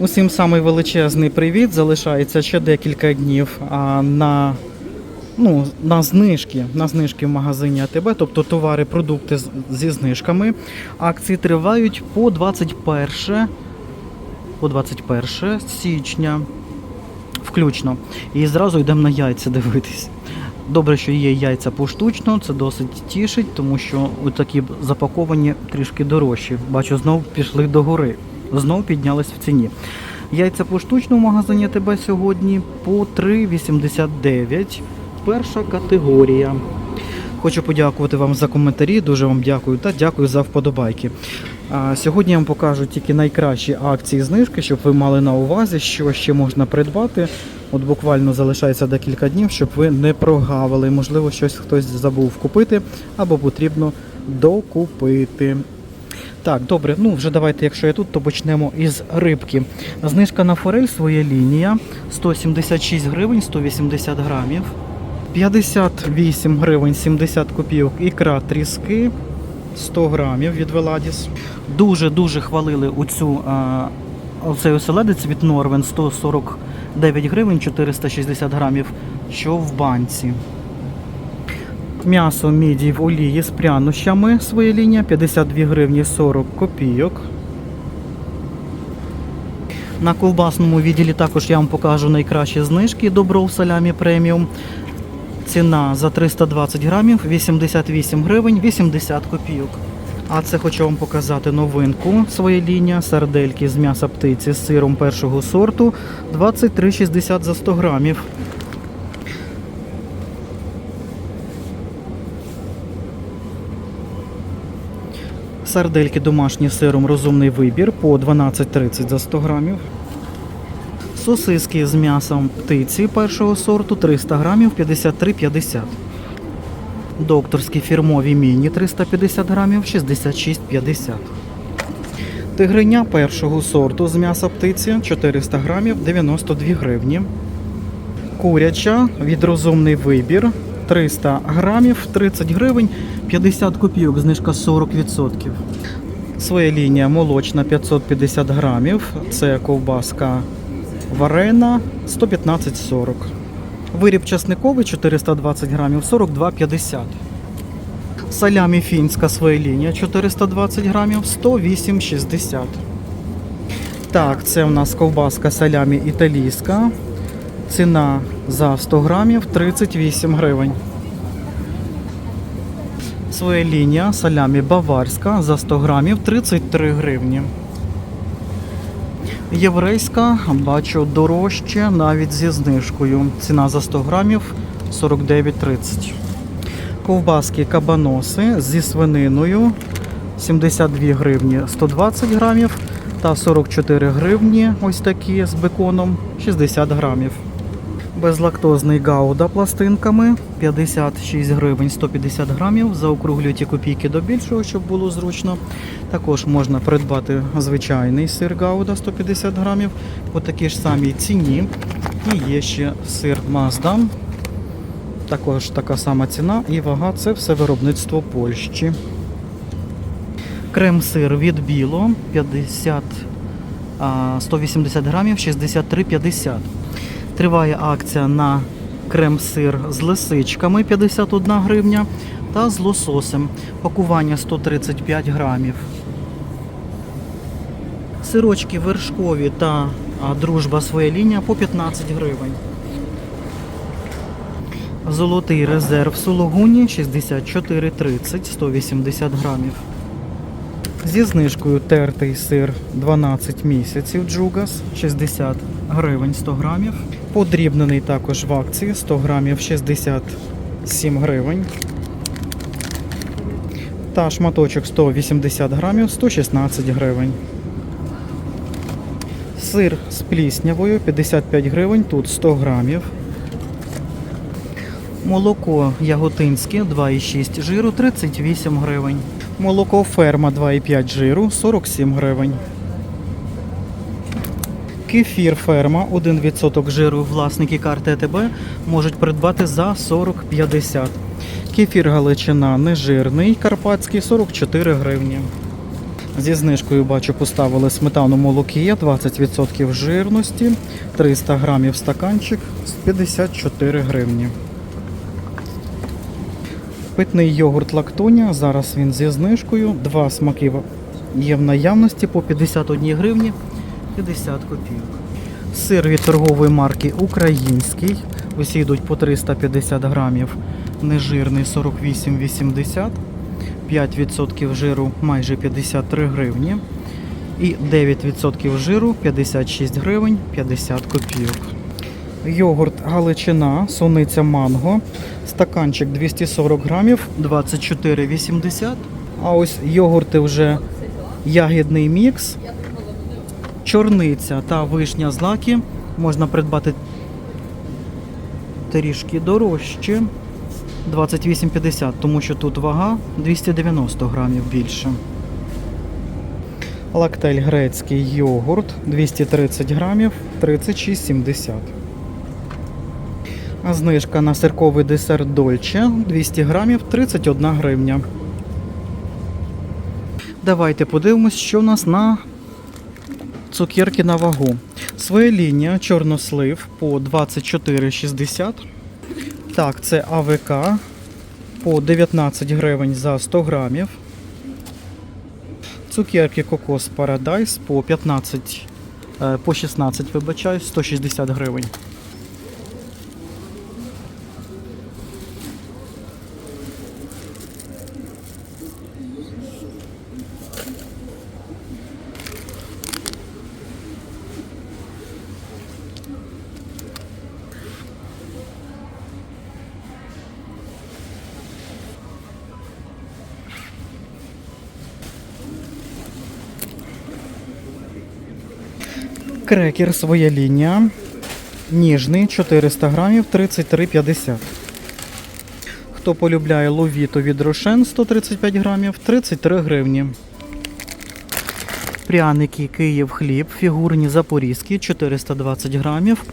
Усім самий величезний привіт. Залишається ще декілька днів на, ну, на знижки. На знижки в магазині АТБ, тобто товари, продукти зі знижками. Акції тривають по 21, по 21 січня. Включно. І зразу йдемо на яйця дивитись. Добре, що є яйця поштучно, це досить тішить, тому що такі запаковані трішки дорожчі. Бачу, знов пішли до гори. Знов піднялись в ціні. Яйця поштучно в магазині ТБ сьогодні по 3,89. Перша категорія. Хочу подякувати вам за коментарі, дуже вам дякую та дякую за вподобайки. Сьогодні я вам покажу тільки найкращі акції знижки, щоб ви мали на увазі, що ще можна придбати. От буквально залишається декілька днів, щоб ви не прогавили. Можливо, щось хтось забув купити або потрібно докупити. Так, добре, ну вже давайте, якщо я тут, то почнемо із рибки. Знижка на форель своя лінія 176 гривень 180 грамів. 58 гривень 70 копійок ікра тріски 100 грамів від Веладіс. Дуже-дуже хвалили оцю, а, оцей оселедець від Норвен 149 гривень 460 грамів, що в банці. М'ясо міді в олії з прянощами своя лінія 52 гривні 40 копійок. На ковбасному відділі також я вам покажу найкращі знижки добро салямі преміум. Ціна за 320 грамів 88 гривень 80 копійок. А це хочу вам показати новинку. Своя лінія сардельки з м'яса птиці з сиром першого сорту 23,60 за 100 грамів. Сардельки домашні сиром розумний вибір по 12,30 за 100 грамів. Сосиски з м'ясом птиці першого сорту 300 грамів 53,50. Докторські фірмові міні 350 грамів 66,50. Тигриня першого сорту з м'яса птиці 400 грамів 92 гривні. Куряча від розумний вибір 300 грамів 30 гривень 50 копійок, знижка 40%. Своя лінія молочна 550 грамів. Це ковбаска варена 115,40. Виріб часниковий 420 грамів 42,50. Салямі фінська своя лінія 420 грамів 108,60. Так, це у нас ковбаска салямі італійська. Ціна за 100 грамів 38 гривень. Своя лінія салямі баварська за 100 грамів 33 гривні. Єврейська бачу дорожче навіть зі знижкою. Ціна за 100 грамів 49,30. Ковбаски кабаноси зі свининою 72 гривні 120 грамів та 44 гривні ось такі з беконом 60 грамів. Безлактозний гауда пластинками 56 гривень 150 грамів. Заокруглюють і копійки до більшого, щоб було зручно. Також можна придбати звичайний сир гауда 150 грамів по такій ж самій ціні. І є ще сир Маздам. Також така сама ціна і вага це все виробництво Польщі. Крем-сир від Біло 50, 180 грамів 63,50. Триває акція на крем-сир з лисичками 51 гривня та з лососем. Пакування 135 грамів. Сирочки вершкові та дружба своя лінія по 15 гривень. Золотий резерв сулугуні 64,30 180 грамів. Зі знижкою тертий сир 12 місяців Джугас 60 гривень 100 грамів. Подрібнений також в акції 100 грамів 67 гривень. Та шматочок 180 грамів 116 гривень. Сир з пліснявою 55 гривень, тут 100 грамів. Молоко яготинське 2,6 жиру 38 гривень. Молоко ферма 2,5 жиру 47 гривень. Кефір ферма 1% жиру власники карти АТБ можуть придбати за 40,50. Кефір Галичина нежирний карпатський 44 гривні. Зі знижкою бачу, поставили сметану молокія 20% жирності, 300 грамів стаканчик 54 гривні. Питний йогурт лактоня. Зараз він зі знижкою. Два смаки є в наявності по 51 гривні 50 копійок. Сир від торгової марки Український. Усі йдуть по 350 грамів. Нежирний 48,80. 5% жиру майже 53 гривні. І 9% жиру 56 гривень 50 копійок. Йогурт Галичина, суниця манго. Стаканчик 240 грамів 24,80. А ось йогурти вже ягідний мікс. Чорниця та вишня злаки можна придбати трішки дорожче. 28,50, тому що тут вага 290 грамів більше. Лактель грецький йогурт 230 грамів 36,70. А знижка на сирковий десерт Дольче 200 грамів 31 гривня. Давайте подивимось, що у нас на цукерки на вагу. Своя лінія чорнослив по 24,60. Так, це АВК по 19 гривень за 100 грамів. Цукерки Кокос Парадайс по 15, е, по 16, вибачаю, 160 гривень. Крекер своя лінія. Ніжний 400 грамів 33,50. Хто полюбляє ловіто від Рошен 135 грамів 33 гривні. Пряники Київ хліб, фігурні запорізькі 420 грамів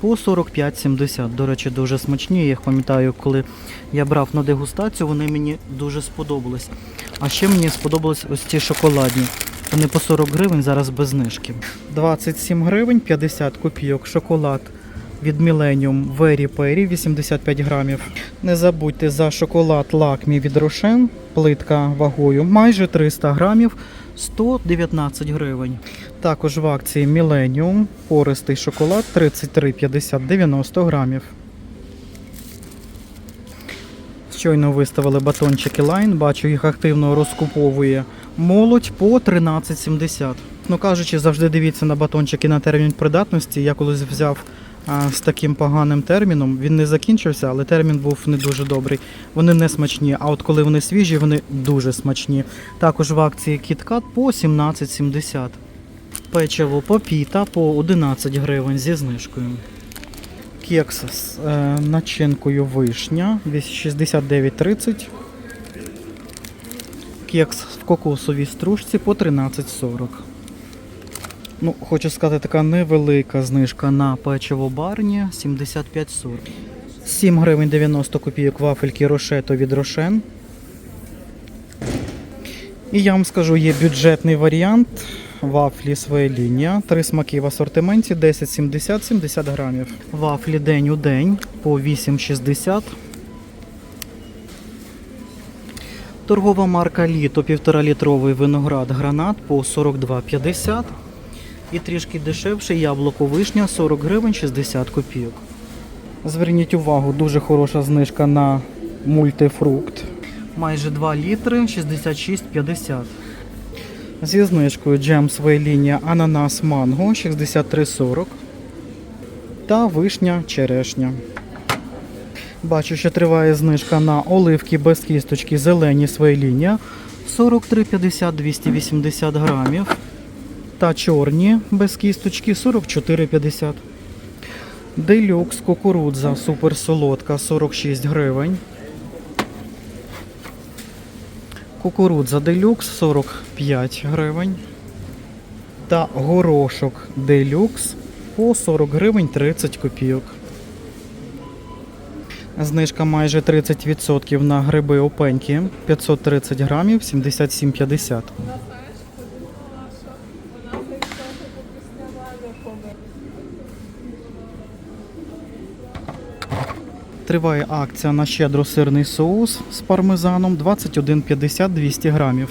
по 45,70. До речі, дуже смачні. Я їх пам'ятаю, коли я брав на дегустацію, вони мені дуже сподобались. А ще мені сподобались ось ці шоколадні. Вони по 40 гривень, зараз без знижки. 27 гривень 50 копійок. Шоколад від Millennium Very Perry 85 грамів. Не забудьте за шоколад Лакмі від Рошен, плитка вагою майже 300 грамів 119 гривень. Також в акції Millennium пористий шоколад 33,50 90 грамів. Щойно виставили батончики Line, бачу, їх активно розкуповує молодь по 13,70. Ну кажучи, завжди дивіться на батончики на термін придатності. Я колись взяв а, з таким поганим терміном. Він не закінчився, але термін був не дуже добрий. Вони не смачні. А от коли вони свіжі, вони дуже смачні. Також в акції KitKat по 17,70. Печиво попіта по 11 гривень зі знижкою. Кекс з е, начинкою вишня 69,30. Кекс в кокосовій стружці по 13,40. Ну, хочу сказати, така невелика знижка на печиво барні 75,40. 7 гривень 90 копійок вафельки Рошето від Рошен. І я вам скажу, є бюджетний варіант вафлі своя лінія. Три смаки в асортименті 10,70-70 грамів. Вафлі день у день по 8,60. Торгова марка Літо 1,5 літровий виноград гранат по 42,50. І трішки дешевше яблуко вишня 40 гривень 60 копійок. Зверніть увагу, дуже хороша знижка на мультифрукт. Майже 2 літри 66,50. Зі знижкою джем лінія ананас манго 63,40 та вишня черешня. Бачу, що триває знижка на оливки без кісточки зелені своя лінія 43,50 280 грамів. Та чорні без кісточки 44,50. Делюкс кукурудза суперсолодка 46 гривень. Кукурудза делюкс 45 гривень. Та горошок делюкс по 40 гривень 30 копійок. Знижка майже 30% на гриби опеньки 530 грамів 77,50. Триває акція на щедро сирний соус з пармезаном 21,50-200 грамів.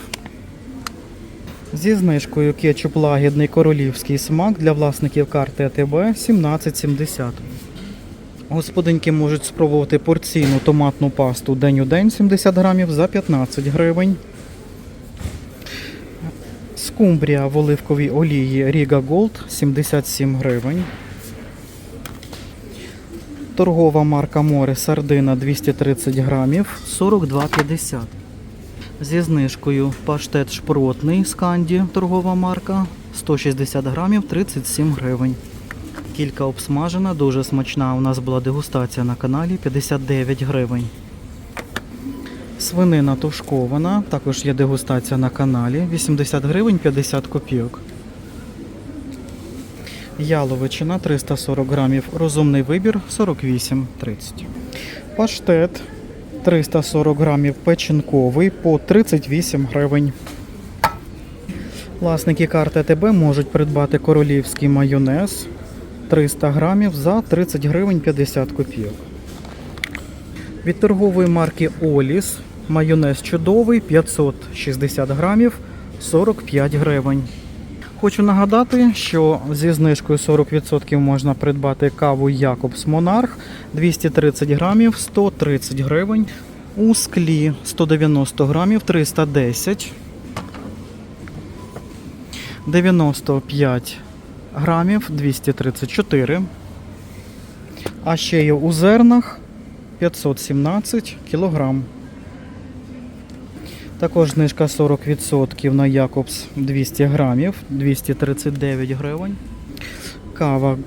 Зі знижкою кетчуп лагідний королівський смак для власників карти АТБ 17,70. Господинки можуть спробувати порційну томатну пасту день у день 70 грамів за 15 гривень. Скумбрія в оливковій олії Ріга Голд 77 гривень. Торгова марка Море Сардина 230 грамів 42,50. Зі знижкою паштет шпротний з канді, торгова марка 160 грамів 37 гривень. Кілька обсмажена, дуже смачна. У нас була дегустація на каналі 59 гривень. Свинина тушкована, також є дегустація на каналі 80 гривень 50 копійок. Яловичина 340 грамів, розумний вибір 48,30. Паштет 340 грамів печінковий по 38 гривень. Власники карти АТБ можуть придбати королівський майонез 300 грамів за 30 гривень 50 копійок. Від торгової марки Оліс майонез чудовий 560 грамів 45 гривень. Хочу нагадати, що зі знижкою 40% можна придбати каву Якобс Монарх 230 грамів 130 гривень. У склі 190 грамів 310. 95 грамів 234. А ще є у зернах 517 кілограм. Також знижка 40% на Якобс 200 грамів, 239 гривень. Кава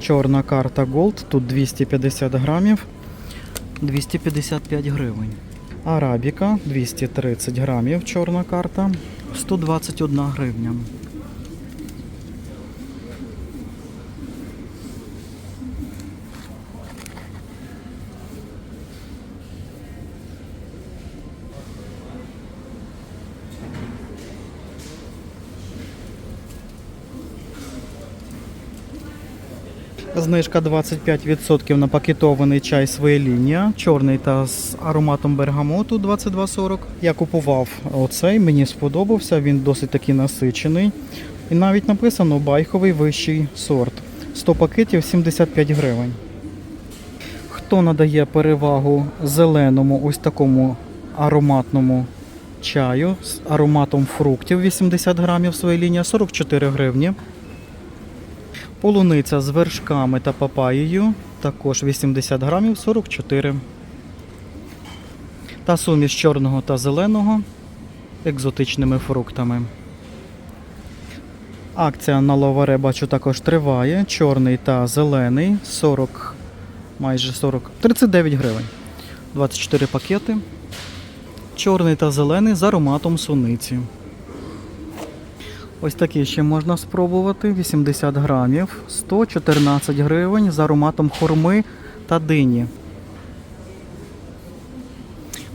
чорна карта Gold, тут 250 грамів, 255 гривень. Арабіка 230 грамів, чорна карта, 121 гривня. Знижка 25% на пакетований чай своє лінія, чорний та з ароматом бергамоту 22,40. Я купував оцей, мені сподобався, він досить такий насичений. І навіть написано байховий вищий сорт. 100 пакетів 75 гривень. Хто надає перевагу зеленому ось такому ароматному чаю з ароматом фруктів 80 грамів своя лінія 44 гривні. Полуниця з вершками та папаєю, також 80 грамів 44. Та суміш чорного та зеленого екзотичними фруктами. Акція на ловаре, бачу, також триває. Чорний та зелений 40, майже 40, 39 гривень. 24 пакети. Чорний та зелений з ароматом суниці. Ось такі ще можна спробувати. 80 грамів, 114 гривень з ароматом хурми та дині.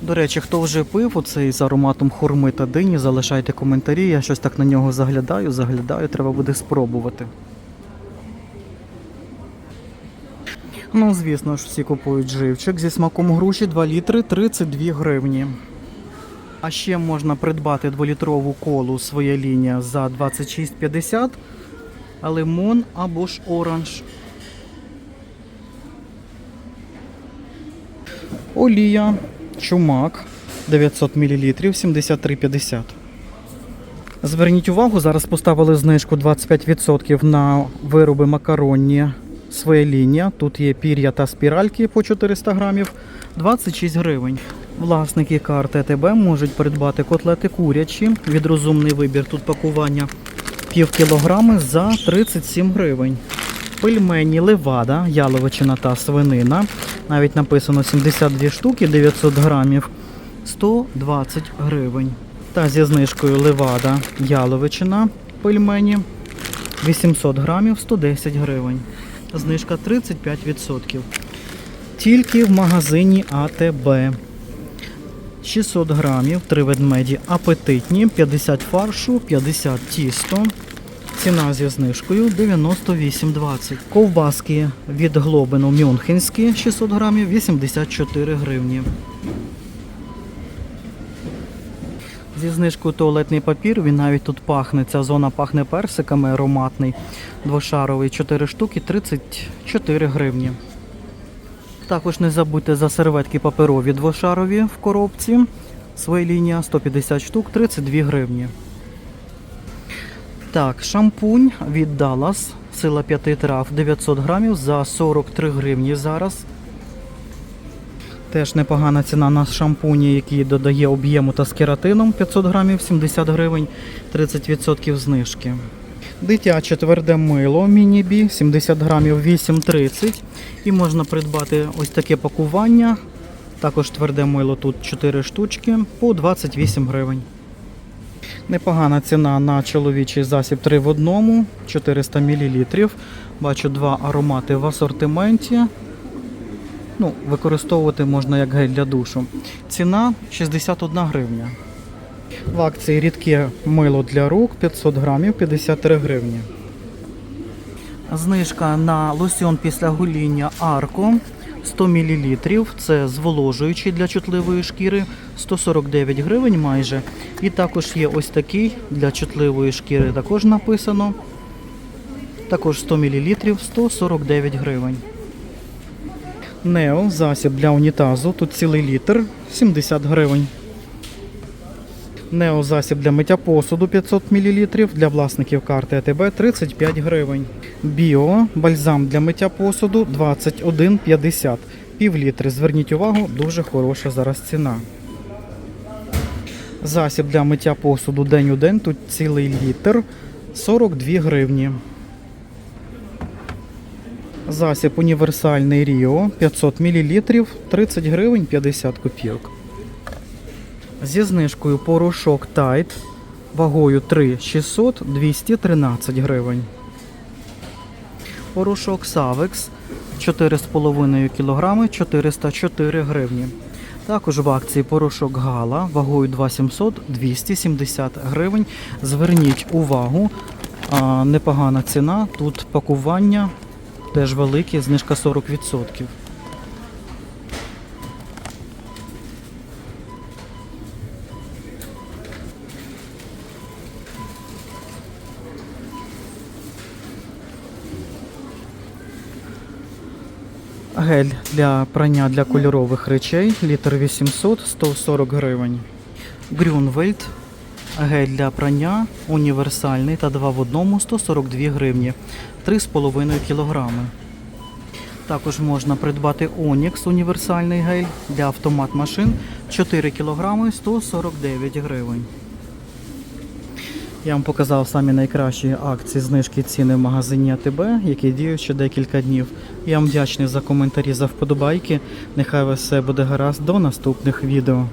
До речі, хто вже пив оцей з ароматом хурми та дині, залишайте коментарі. Я щось так на нього заглядаю, заглядаю, треба буде спробувати. Ну, звісно ж, всі купують живчик зі смаком груші 2 літри 32 гривні. А ще можна придбати 2-літрову колу своя лінія за 26,50, а лимон або ж оранж. Олія, чумак 900 мл 73,50. Зверніть увагу, зараз поставили знижку 25% на вироби макаронні своя лінія. Тут є пір'я та спіральки по 400 грамів 26 гривень. Власники карти АТБ можуть придбати котлети курячі від розумний вибір. Тут пакування пів кілограми за 37 гривень. Пельмені левада, яловичина та свинина. Навіть написано 72 штуки 900 грамів 120 гривень. Та зі знижкою левада яловичина пельмені 800 грамів 110 гривень. Знижка 35%. Тільки в магазині АТБ. 600 грамів, 3 ведмеді апетитні, 50 фаршу, 50 тісто, Ціна зі знижкою 98,20. Ковбаски від Глобину Мюнхенські 600 грамів 84 гривні. Зі знижкою туалетний папір, він навіть тут пахне. Ця зона пахне персиками, ароматний, двошаровий, 4 штуки, 34 гривні. Також не забудьте за серветки паперові двошарові в коробці. Своя лінія 150 штук, 32 гривні. Так, шампунь від Dallas, сила 5 трав 900 грамів за 43 гривні зараз. Теж непогана ціна на шампуні, який додає об'єму та з кератином 500 грамів 70 гривень, 30% знижки. Дитяче тверде мило міні-бі 70 грамів 8,30. І можна придбати ось таке пакування. Також тверде мило тут 4 штучки по 28 гривень. Непогана ціна на чоловічий засіб 3 в одному, 400 мл. Бачу два аромати в асортименті. Ну, використовувати можна як гель для душу. Ціна 61 гривня. В акції рідке мило для рук 500 грамів 53 гривні. Знижка на лосьон після гоління Арко 100 мл. Це зволожуючий для чутливої шкіри 149 гривень майже. І також є ось такий для чутливої шкіри також написано. Також 100 мл 149 гривень. Нео засіб для унітазу. Тут цілий літр 70 гривень. Нео засіб для миття посуду 500 мл для власників карти АТБ 35 гривень. Біо бальзам для миття посуду 21,50. Пів літри. Зверніть увагу, дуже хороша зараз ціна. Засіб для миття посуду день у день. Тут цілий літр 42 гривні. Засіб універсальний Ріо 500 мл 30 гривень 50 копійок. Зі знижкою порошок Tide вагою 3 600 213 гривень. Порошок Savex 4,5 кг 404 гривні. Також в акції порошок Гала вагою 2700 270 гривень. Зверніть увагу, непогана ціна. Тут пакування теж велике, знижка 40%. Гель для прання для кольорових речей, літр 800, 140 гривень. Грюнвельд, гель для прання, універсальний та 2 в одному, 142 гривні, 3,5 кілограми. Також можна придбати Онікс універсальний гель для автомат машин 4 кілограми, 149 гривень. Я вам показав самі найкращі акції знижки ціни в магазині АТБ, які діють ще декілька днів. Я вам вдячний за коментарі за вподобайки. Нехай все буде гаразд до наступних відео.